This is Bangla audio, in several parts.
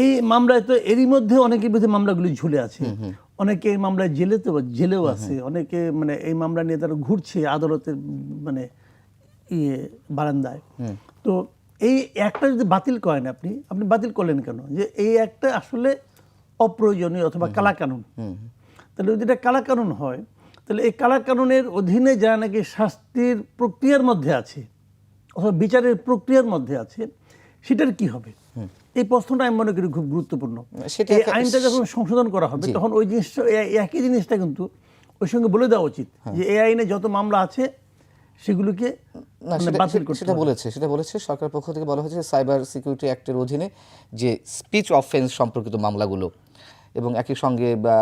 এই মামলায় তো এরই মধ্যে অনেকের বিরুদ্ধে মামলাগুলি ঝুলে আছে। অনেকে এই মামলায় জেলেতে জেলেও আছে। অনেকে মানে এই মামলা নিয়ে তারা ঘুরছে আদালতের মানে ইয়ে বারান্দায়। তো এই একটা যদি বাতিল করেন আপনি আপনি বাতিল করলেন কেন? যে এই একটা আসলে অপ্রয়োজনীয় অথবা কালাকানুন। তাহলে যদি এটা কালাকানুন হয় তাহলে এই কালাকানুনের অধীনে যারা নাকি শাস্তির প্রক্রিয়ার মধ্যে আছে অথবা বিচারের প্রক্রিয়ার মধ্যে আছে সেটার কি হবে? এই প্রশ্নটা আমি মনে করি খুব গুরুত্বপূর্ণ। এই আইনটা যখন সংশোধন করা হবে তখন ওই জিনিসটা একই জিনিসটা কিন্তু ওই সঙ্গে বলে দেওয়া উচিত যে এই আইনে যত মামলা আছে সেগুলোকে মানে সেটা-। বলেছে সেটা বলেছে। সরকার পক্ষ থেকে বলা হয়েছে সাইবার সিকিউরিটি অ্যাক্টের অধীনে যে স্পিচ অফেন্স সম্পর্কিত মামলাগুলো এবং একই সঙ্গে বা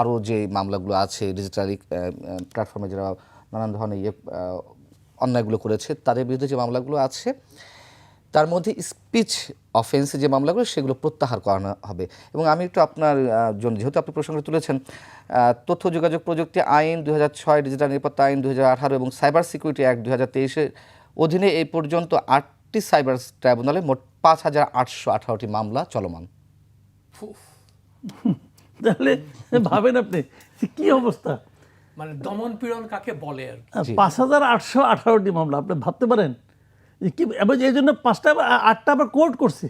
আরও যে মামলাগুলো আছে ডিজিটালি প্ল্যাটফর্মে যারা নানান ধরনের ইয়ে অন্যায়গুলো করেছে তাদের বিরুদ্ধে যে মামলাগুলো আছে তার মধ্যে স্পিচ অফেন্সে যে মামলাগুলো সেগুলো প্রত্যাহার করানো হবে। এবং আমি একটু আপনার জন্য যেহেতু আপনি প্রসঙ্গ তুলেছেন তথ্য যোগাযোগ প্রযুক্তি আইন দুই ছয় ডিজিটাল নিরাপত্তা আইন দুই আঠারো এবং সাইবার সিকিউরিটি অ্যাক্ট দু হাজার তেইশের অধীনে এই পর্যন্ত আটটি সাইবার ট্রাইব্যুনালে মোট পাঁচ হাজার আটশো আঠারোটি মামলা চলমান। তাহলে ভাবেন আপনি কি অবস্থা? মানে দমন পীড়ন কাকে বলে আর পাঁচ হাজার আটশো আঠারোটি মামলা আপনি ভাবতে পারেন? কি এই জন্য পাঁচটা আটটা আবার কোর্ট করছে।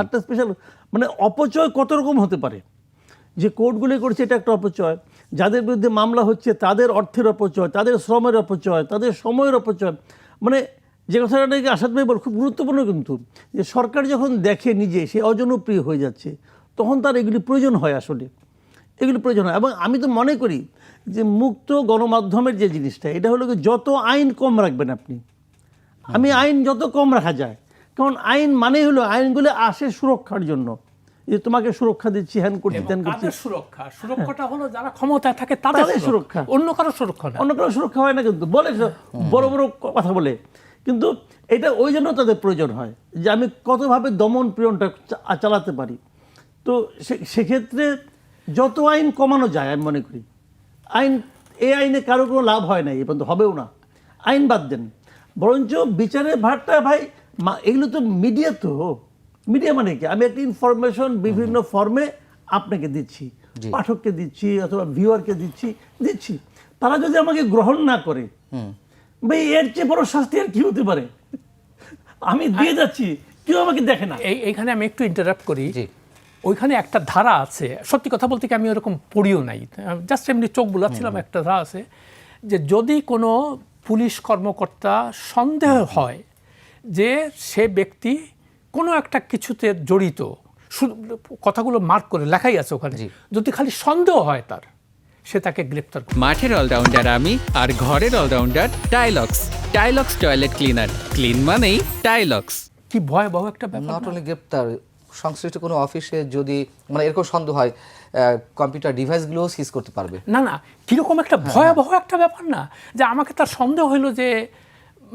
আটটা স্পেশাল মানে অপচয় কত রকম হতে পারে? যে কোর্টগুলি করছে এটা একটা অপচয় যাদের বিরুদ্ধে মামলা হচ্ছে তাদের অর্থের অপচয় তাদের শ্রমের অপচয় তাদের সময়ের অপচয়। মানে যে কথাটা নাকি আসাদ ভাই বল খুব গুরুত্বপূর্ণ কিন্তু যে সরকার যখন দেখে নিজে সে অজনপ্রিয় হয়ে যাচ্ছে তখন তার এগুলি প্রয়োজন হয় আসলে। এগুলি প্রয়োজন হয়। এবং আমি তো মনে করি যে মুক্ত গণমাধ্যমের যে জিনিসটা এটা হলো কি যত আইন কম রাখবেন আপনি। আমি আইন যত কম রাখা যায়। কারণ আইন মানে হলো আইনগুলো আসে সুরক্ষার জন্য। যে তোমাকে সুরক্ষা দিচ্ছি হ্যান করছি ত্যান করছি। সুরক্ষা? সুরক্ষাটা হলো যারা ক্ষমতায় থাকে তাদের সুরক্ষা। অন্য কারও সুরক্ষা অন্য কারও সুরক্ষা হয় না কিন্তু। বলে বড় বড় কথা বলে। কিন্তু এটা ওই জন্য তাদের প্রয়োজন হয় যে আমি কতভাবে দমন পীড়নটা চালাতে পারি। তো সে- সেক্ষেত্রে যত আইন কমানো যায় আমি মনে করি। আইন এই আইনে কারও কোনো লাভ হয় না এ পর্যন্ত হবেও না। আইন বাদ দেন। বরঞ্চ বিচারের ভারটা ভাই এগুলো তো মিডিয়া তো। মিডিয়া মানে কি? আমি একটা ইনফরমেশন বিভিন্ন ফর্মে আপনাকে দিচ্ছি পাঠককে দিচ্ছি অথবা ভিউয়ারকে দিচ্ছি দিচ্ছি। তারা যদি আমাকে গ্রহণ না করে ভাই এর চেয়ে বড় শাস্তি আর কি হতে পারে? আমি দিয়ে যাচ্ছি কেউ আমাকে দেখে না। এই এইখানে আমি একটু ইন্টারাপ্ট করি। ওইখানে একটা ধারা আছে। সত্যি কথা বলতে কি আমি ওরকম পড়িও নাই। জাস্ট এমনি চোখ বুলাচ্ছিলাম একটা ধারা আছে যে যদি কোনো পুলিশ কর্মকর্তা সন্দেহ হয় যে সে ব্যক্তি কোনো একটা কিছুতে জড়িত। শুধু কথাগুলো মার্ক করে লেখাই আছে ওখানে। যদি খালি সন্দেহ হয় তার সে তাকে গ্রেপ্তার করে। মাঠের অলরাউন্ডার আমি আর ঘরের allrounder Taylox Taylox toilet cleaner clean মানেই টাইলক্স কি ভয়াবহ একটা ব্যাপার নট অনলি গ্রেপ্তার সংশ্লিষ্ট কোনো অফিসে যদি মানে এরকম সন্দেহ হয় কম্পিউটার ডিভাইসগুলোও সিজ করতে পারবে। না না কীরকম একটা ভয়াবহ একটা ব্যাপার না যে আমাকে তার সন্দেহ হইল যে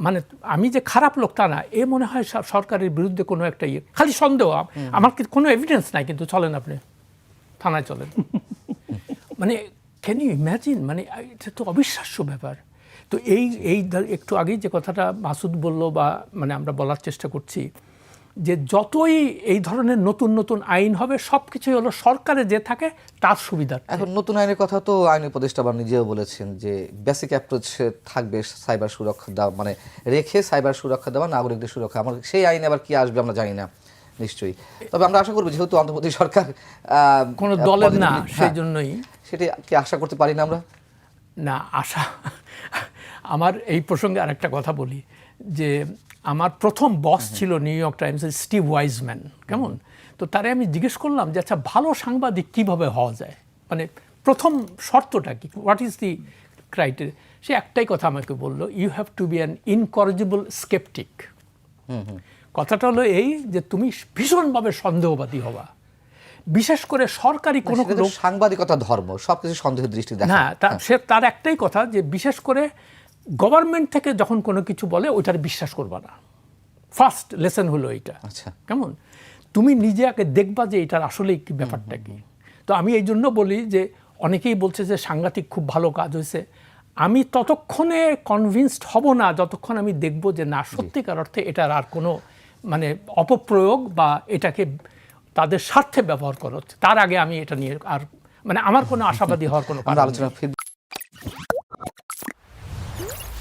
মানে আমি যে খারাপ লোক তা না এ মনে হয় সরকারের বিরুদ্ধে কোনো একটা ইয়ে খালি সন্দেহ আমার কি কোনো এভিডেন্স নাই কিন্তু চলেন আপনি থানায় চলেন। মানে ক্যান ইউ ইম্যাজিন মানে এটা তো অবিশ্বাস্য ব্যাপার। তো এই এই একটু আগেই যে কথাটা মাসুদ বলল বা মানে আমরা বলার চেষ্টা করছি যে যতই এই ধরনের নতুন নতুন আইন হবে সব কিছুই হলো সরকারে যে থাকে তার সুবিধা এখন নতুন আইনের কথা তো আইন উপদেষ্টা বা নিজেও বলেছেন যে বেসিক অ্যাপ্রোচ থাকবে সাইবার সুরক্ষা দেওয়া মানে রেখে সাইবার সুরক্ষা দেওয়া নাগরিকদের সুরক্ষা। আমার সেই আইনে আবার কি আসবে আমরা জানি না নিশ্চয়ই। তবে আমরা আশা করব যেহেতু অন্তর্বর্তী সরকার কোনো দলের না সেই হ্যাঁ, জন্যই সেটি কি আশা করতে পারি না আমরা? না আশা আমার এই প্রসঙ্গে আরেকটা কথা বলি যে আমার প্রথম বস ছিল নিউ ইয়র্ক টাইমসের স্টিভ ওয়াইজম্যান কেমন? তো তারে আমি জিজ্ঞেস করলাম যে আচ্ছা ভালো সাংবাদিক কীভাবে হওয়া যায়? মানে প্রথম শর্তটা কি? হোয়াট ইজ দি ক্রাইটেরিয়া সে একটাই কথা আমাকে বলল you have to be an incorrigible sceptic কথাটা হলো এই যে তুমি ভীষণভাবে সন্দেহবাদী হবা বিশেষ করে সরকারি কোনো সাংবাদিকতা ধর্ম সবকিছু সন্দেহের দৃষ্টি দেখা না তা সে তার একটাই কথা যে বিশেষ করে গভর্নমেন্ট থেকে যখন কোনো কিছু বলে ওইটার বিশ্বাস করবা না। ফার্স্ট লেসন হলো এইটা। আচ্ছা। কেমন? তুমি নিজে আগে দেখবা যে এটার আসলেই কি ব্যাপারটা কি। তো আমি এই জন্য বলি যে অনেকেই বলছে যে সাংঘাতিক খুব ভালো কাজ হয়েছে। আমি ততক্ষণে কনভিন্সড হব না যতক্ষণ আমি দেখব যে না সত্যিকার অর্থে এটার আর কোনো মানে অপপ্রয়োগ বা এটাকে তাদের স্বার্থে ব্যবহার করা হচ্ছে। তার আগে আমি এটা নিয়ে আর মানে আমার কোনো আশাবাদী হওয়ার কোনো। আলোচনা